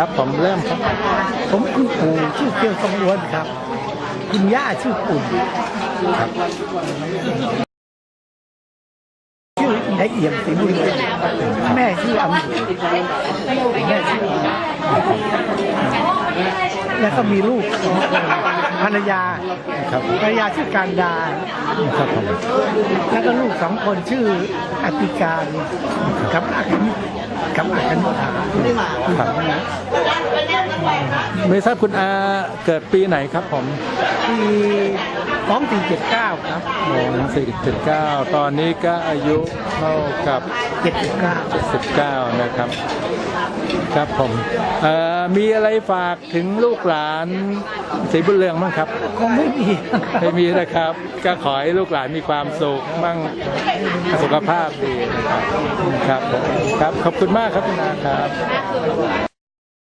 ครับผมเริ่มครับ ผมคุณปู่ชื่อเกียวทองล้วนครับ คุณย่าชื่อปุ่นครับชื่อนายเอี่ยมศรีบุญเรืองแม่ชื่ออำแม่ชื่ออำแล้วก็มีลูกสองคนภรรยาครับภรรยาชื่อการดาครับผมแล้วก็ลูกสองคนชื่ออติการกับอาคัน กับอาคันธาครับไม่ทราบคุณอาเกิดปีไหนครับผมปีสองสี่เจ็ดเก้าครับโอ้สี่สิบเก้าตอนนี้ก็อายุเท่ากับเจ็ดสิบเก้า19นะครับ ครับผมเอ่อ มีอะไรฝากถึงลูกหลานศรีบุญเรืองบ้างครับคงไม่มีไม่มีนะครับ ก็ขอให้ลูกหลานมีความสุขมั่งสุขภาพดีนะครับครับผมครับขอบคุณมากครับคุณอาครับ